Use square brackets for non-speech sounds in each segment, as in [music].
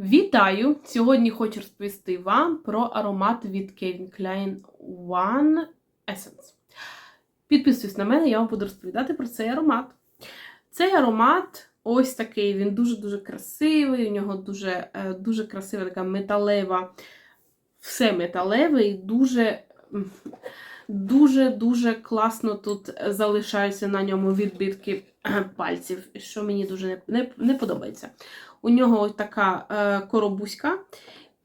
Вітаю! Сьогодні хочу розповісти вам про аромат від Calvin Klein One Essence. Підписуйтесь на мене, я вам буду розповідати про цей аромат. Цей аромат ось такий, він дуже-дуже красивий, у нього дуже, е, дуже красива така металева, все металеве і дуже. Дуже-дуже класно тут залишаються на ньому відбитки [clears throat] пальців, що мені дуже не, не, не подобається. У нього така е, коробуська,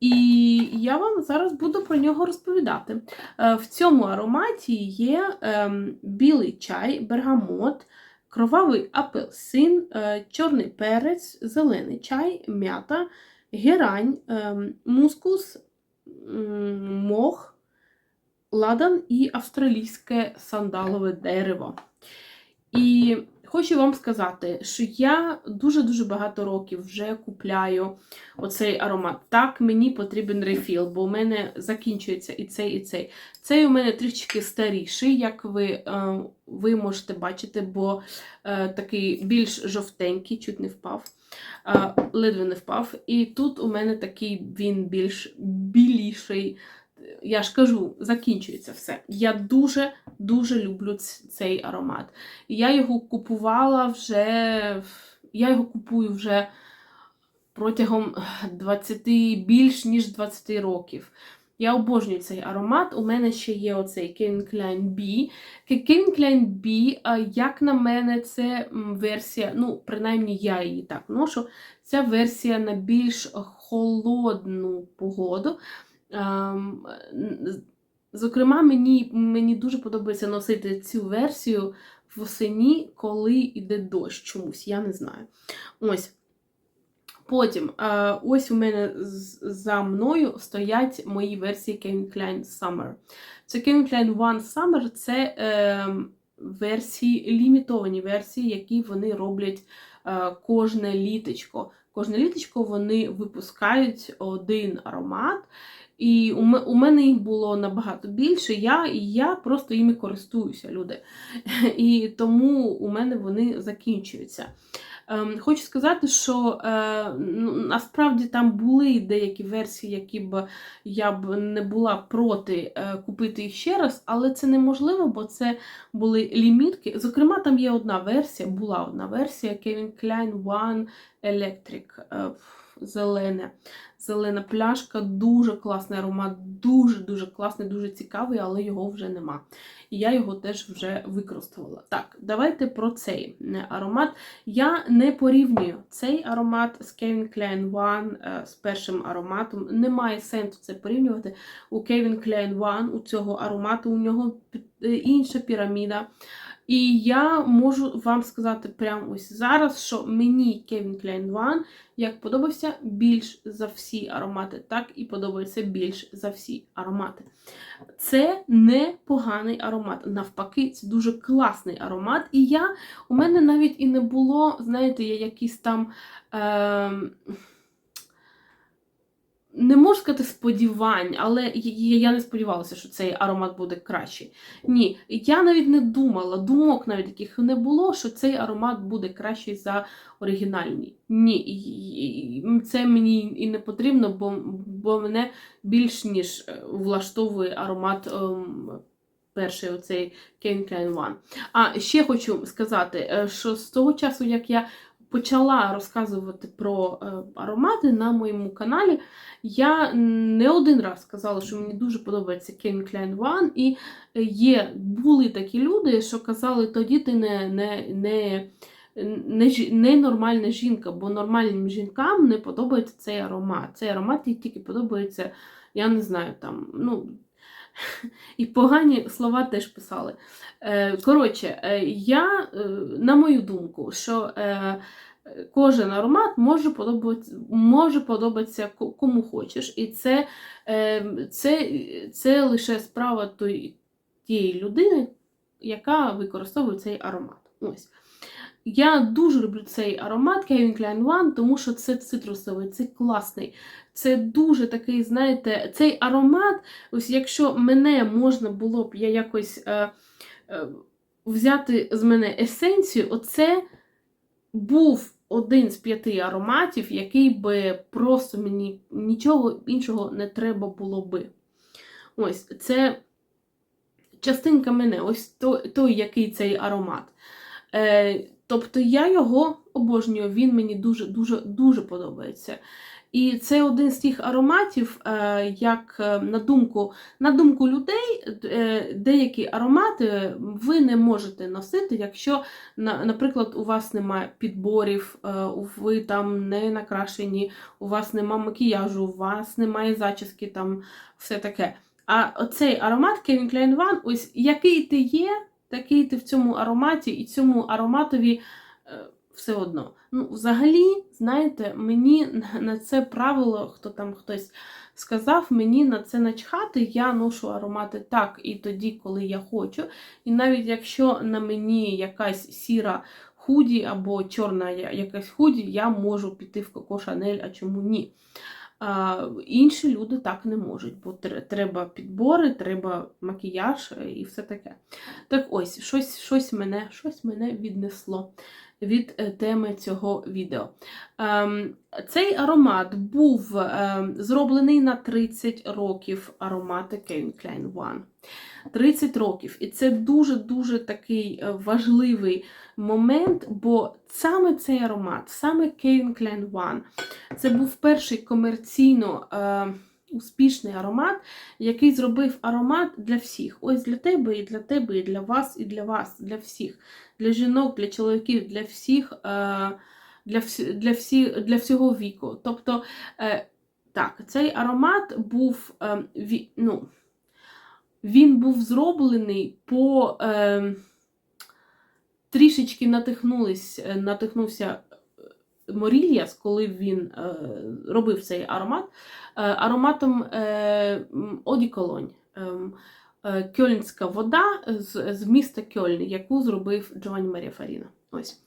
і я вам зараз буду про нього розповідати. Е, в цьому ароматі є е, білий чай, бергамот, кровавий апельсин, е, чорний перець, зелений чай, м'ята, герань, е, мускус, мох ладан і австралійське сандалове дерево. І хочу вам сказати, що я дуже-дуже багато років вже купляю оцей аромат. Так, мені потрібен рефіл, бо у мене закінчується і цей, і цей. Цей у мене трішки старіший, як ви е, ви можете бачити, бо е, такий більш жовтенький, чуть не впав. Е, ледве не впав. І тут у мене такий він більш біліший я ж кажу, закінчується все. Я дуже-дуже люблю цей аромат. І Я його купувала вже, я його купую вже протягом 20, більш ніж 20 років. Я обожнюю цей аромат. У мене ще є оцей Calvin Klein B. Calvin Klein B, як на мене, це версія, ну, принаймні, я її так ношу. Ця версія на більш холодну погоду. Ем, зокрема, мені мені дуже подобається носити цю версію восені, коли йде дощ чомусь, я не знаю. Ось. Потім, е, ось у мене за мною стоять мої версії Calvin Klein Summer. Це Calvin Klein One Summer це е, версії, лімітовані версії, які вони роблять кожне літочко. Кожне літочко вони випускають один аромат. І у мене їх було набагато більше. Я і я просто іми користуюся, люди. [laughs] І тому у мене вони закінчуються. Ем, хочу сказати, що е, ну, насправді там були деякі версії, які б я б не була проти е, купити їх ще раз, але це неможливо, бо це були лімітки. Зокрема, там є одна версія, була одна версія Kevin Klein One Electric. Е, зелене. Зелена пляшка, дуже класний аромат, дуже-дуже класний, дуже цікавий, але його вже нема. І я його теж вже використовувала. Так, давайте про цей аромат. Я не порівнюю цей аромат з Kevin Klein One е, з першим ароматом. Немає сенсу це порівнювати. У Kevin Klein One, у цього аромату, у нього е, інша піраміда. І я можу вам сказати прямо ось зараз, що мені Kevin Klein One як подобався більш за всі аромати, так і подобається більш за всі аромати. Це не поганий аромат. Навпаки, це дуже класний аромат. І я, у мене навіть і не було, знаєте, я якісь там. Е не можу сказати сподівань, але я не сподівалася, що цей аромат буде кращий. Ні, я навіть не думала, думок навіть яких не було, що цей аромат буде кращий за оригінальний. Ні, це мені і не потрібно, бо бо мене більш ніж е, влаштовує аромат. Ем, перший оцей Ken Klein One. А ще хочу сказати, е, що з того часу, як я почала розказувати про е, аромати на моєму каналі, я не один раз сказала, що мені дуже подобається Calvin Klein One, і є, були такі люди, що казали, тоді ти не не, не, не, не нормальна жінка, бо нормальним жінкам не подобається цей аромат. Цей аромат тільки подобається, я не знаю, там, ну. І погані слова теж писали. Е, коротше, е, я, е, на мою думку, що кожен аромат може подобатися може подобатися кому хочеш. І це це, це лише справа тієї людини, яка використовує цей аромат. Ось. Я дуже люблю цей аромат Calvin Klein One, тому що це цитрусовий, це класний. Це дуже такий, знаєте, цей аромат, ось якщо мене можна було б я якось е, е, взяти з мене есенцію, оце був один з п'яти ароматів, який би просто мені нічого іншого не треба було би. Ось, це частинка мене, ось той, той який цей аромат. Е, Тобто я його обожнюю, він мені дуже-дуже дуже подобається. І це один з тих ароматів, е, як е, на думку на думку людей, е, деякі аромати ви не можете носити, якщо, наприклад, у вас немає підборів, ви там не накрашені, у вас немає макіяжу, у вас немає зачіски, там все таке. А оцей аромат Calvin Klein One, ось який ти є, такий ти в цьому ароматі, і цьому ароматові все одно. Ну, Взагалі, знаєте, мені [laughs] на це правило, хто там хтось сказав, мені на це начхати, я ношу аромати так і тоді, коли я хочу. І навіть якщо на мені якась сіра худі або чорна якась худі, я можу піти в Коко Шанель, а чому ні? Інші люди так не можуть, бо треба підбори, треба макіяж і все таке. Так ось, щось щось, мене щось мене віднесло від е, теми цього відео. Ем, цей аромат був ем, зроблений на 30 років аромати Calvin Klein One. 30 років. І це дуже-дуже такий е, важливий момент, бо саме цей аромат, саме Calvin Klein One, це був перший комерційно. Е, успішний аромат, який зробив аромат для всіх. Ось для тебе, і для тебе, і для вас, і для вас, для всіх, для жінок, для чоловіків, для всіх, е, для всі, для, всі, для всього віку. Тобто, е, так, цей аромат був, е, ну, він був зроблений по. Трішечки натихнулись, натихнувся Морільяс, коли він е, робив цей аромат, е, ароматом е, Одіколонь. Е, Кьольнська вода з, з міста Кьольн, яку зробив Джованні Марія Фаріна. Ось.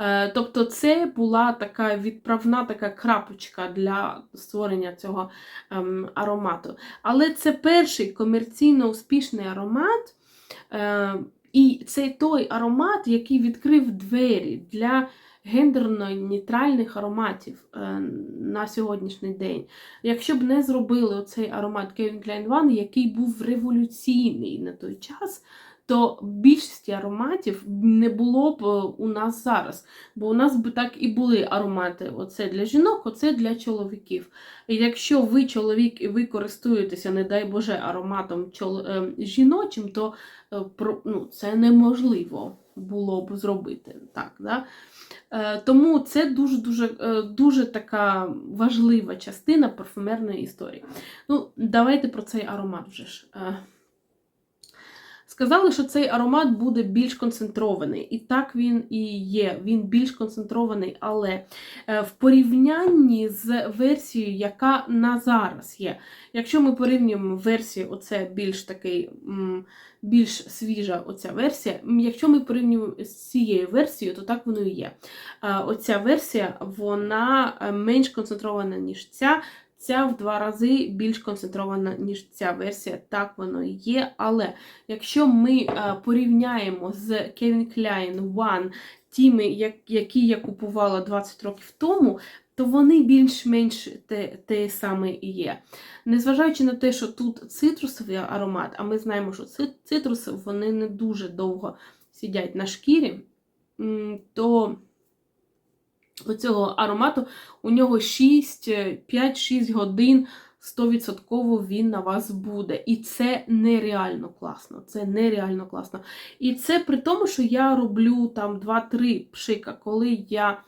Е, тобто це була така відправна така крапочка для створення цього ем, аромату. Але це перший комерційно успішний аромат. Е, і це той аромат, який відкрив двері для гендерно-нейтральних ароматів е, на сьогоднішній день. Якщо б не зробили оцей аромат Calvin Klein One, який був революційний на той час, то більшості ароматів не було б е, у нас зараз. Бо у нас би так і були аромати: оце для жінок, оце для чоловіків. І якщо ви чоловік і ви користуєтеся, не дай Боже, ароматом е, жіночим, то ну, це неможливо було б зробити. так, да? Е, тому це дуже-дуже е, дуже така важлива частина парфумерної історії. Ну, Давайте про цей аромат вже ж. Сказали, що цей аромат буде більш концентрований. І так він і є. Він більш концентрований, але е, в порівнянні з версією, яка на зараз є. Якщо ми порівнюємо версію, оце більш такий, більш свіжа оця версія. Якщо ми порівнюємо з цією версією, то так воно і є. Е, оця версія вона е, менш концентрована, ніж ця. Ця в два рази більш концентрована, ніж ця версія, так воно і є. Але якщо ми е, порівняємо з Calvin Klein One, тими, які я купувала 20 років тому, то вони більш-менш те, те саме і є. Незважаючи на те, що тут цитрусовий аромат, а ми знаємо, що цитруси вони не дуже довго сидять на шкірі, то оцього аромату у нього 5-6 годин 100% він на вас буде. І це нереально класно. Це нереально класно. І це при тому, що я роблю там 2-3 пшика, коли я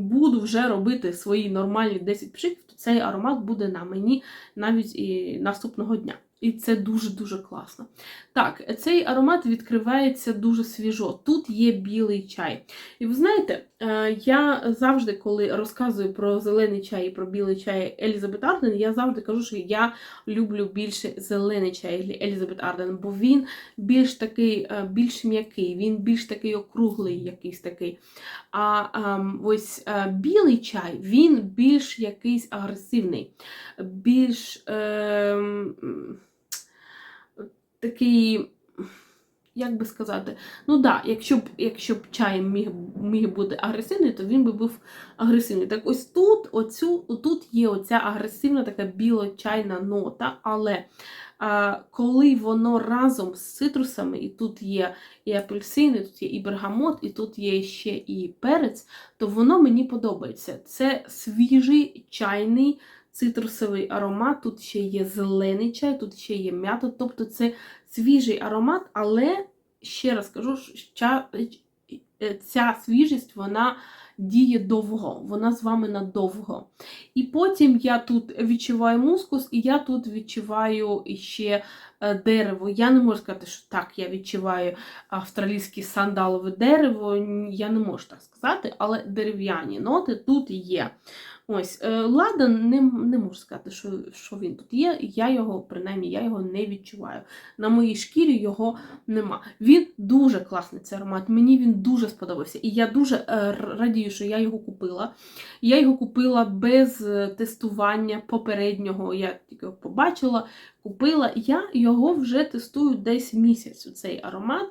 буду вже робити свої нормальні 10 пшиків, то цей аромат буде на мені навіть і наступного дня. І це дуже-дуже класно. Так, цей аромат відкривається дуже свіжо. Тут є білий чай. І ви знаєте, е, я завжди, коли розказую про зелений чай і про білий чай Елізабет Арден, я завжди кажу, що я люблю більше зелений чай Елізабет Арден, бо він більш такий, е, більш м'який, він більш такий округлий, якийсь такий. А ем, ось е, білий чай, він більш якийсь агресивний, більш. Е, такий, як би сказати, ну да, якщо б, якщо б чай міг, міг бути агресивний, то він би був агресивний. Так ось тут, оцю, тут є оця агресивна така біло-чайна нота, але а, коли воно разом з цитрусами, і тут є і апельсин, і тут є і бергамот, і тут є ще і перець, то воно мені подобається. Це свіжий чайний цитрусовий аромат, тут ще є зелений чай, тут ще є м'ята, тобто це свіжий аромат, але ще раз кажу, що ця свіжість вона діє довго, вона з вами надовго. І потім я тут відчуваю мускус, і я тут відчуваю ще е, дерево. Я не можу сказати, що так, я відчуваю австралійське сандалове дерево, я не можу так сказати, але дерев'яні ноти тут є. Ось, е, Ладан не, не можу сказати, що що він тут є. Я його, принаймні, я його не відчуваю. На моїй шкірі його нема. Він дуже класний цей аромат, мені він дуже сподобався. І я дуже е, радію, що я його купила. Я його купила без тестування попереднього. Я тільки його побачила, купила. Я його вже тестую десь місяць, цей аромат.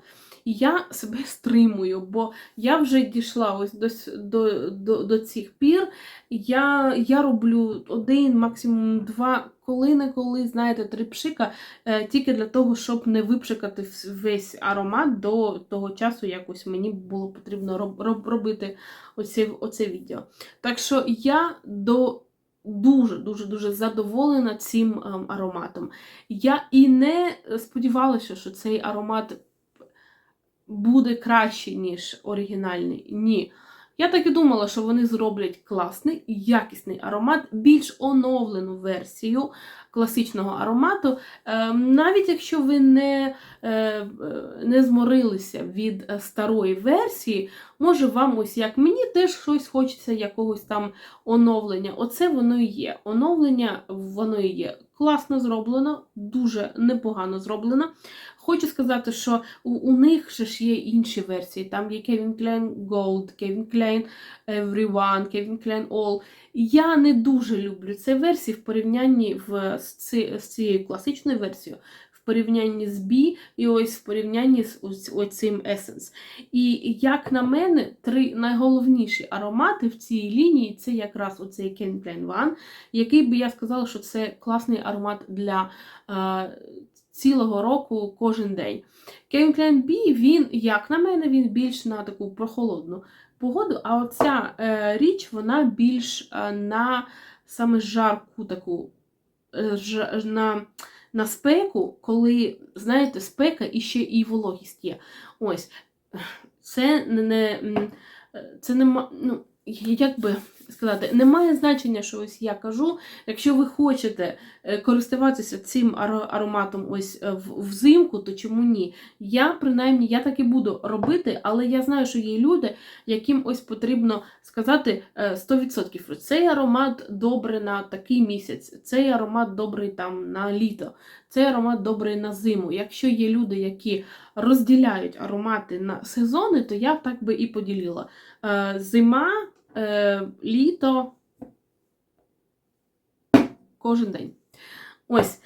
І я себе стримую, бо я вже дійшла ось до до, до, до цих пір. Я я роблю один, максимум два, коли-неколи, знаєте, три пшика, е, тільки для того, щоб не випшикати весь аромат до того часу, якось мені було потрібно роб, роб, робити оце, оце відео. Так що я до. Дуже-дуже дуже задоволена цим ем, ароматом. Я і не сподівалася, що цей аромат буде краще, ніж оригінальний. Ні. Я так і думала, що вони зроблять класний якісний аромат, більш оновлену версію класичного аромату. Ем, навіть якщо ви не е, не зморилися від е, старої версії, може вам, ось як мені, теж щось хочеться якогось там оновлення. Оце воно і є. Оновлення воно і є. Класно зроблено, дуже непогано зроблено. Хочу сказати, що у, у них ще ж є інші версії. Там є Kevin Klein Gold, Kevin Klein Everyone, Kevin Klein All. Я не дуже люблю ці версії в порівнянні в, з, ці, з цією класичною версією. Порівнянні з B і ось в порівнянні з цим Essence. І, як на мене, три найголовніші аромати в цій лінії це якраз оцей Ken Klein One, який би я сказала, що це класний аромат для е, цілого року кожен день. Kevin Klein B, він, як на мене, він більш на таку прохолодну погоду, а оця е, річ, вона більш е, на саме жарку таку е, ж, на на спеку, коли, знаєте, спека і ще і вологість є. Ось, це не, це не, ну, як би сказати, немає значення, що ось я кажу. Якщо ви хочете е, користуватися цим ароматом ось е, взимку, то чому ні? Я, принаймні, я так і буду робити, але я знаю, що є люди, яким ось потрібно сказати 100%. Е, цей аромат добрий на такий місяць, цей аромат добрий там на літо, цей аромат добрий на зиму. Якщо є люди, які розділяють аромати на сезони, то я так би і поділила. Зима е, літо кожен день. Ось.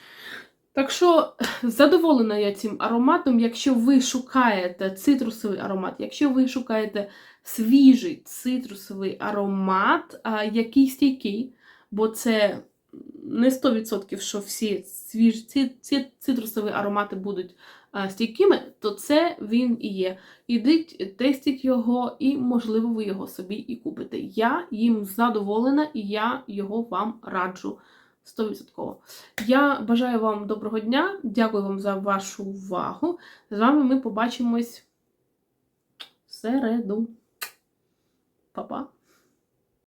Так що задоволена я цим ароматом, якщо ви шукаєте цитрусовий аромат, якщо ви шукаєте свіжий цитрусовий аромат, який стійкий, бо це не 100%, що всі свіжі ці, ці цитрусові аромати будуть стійкими, то це він і є. Ідіть, тестіть його, і, можливо, ви його собі і купите. Я їм задоволена і я його вам раджу 100%. Я бажаю вам доброго дня, дякую вам за вашу увагу. З вами ми побачимось в середу. Па-па!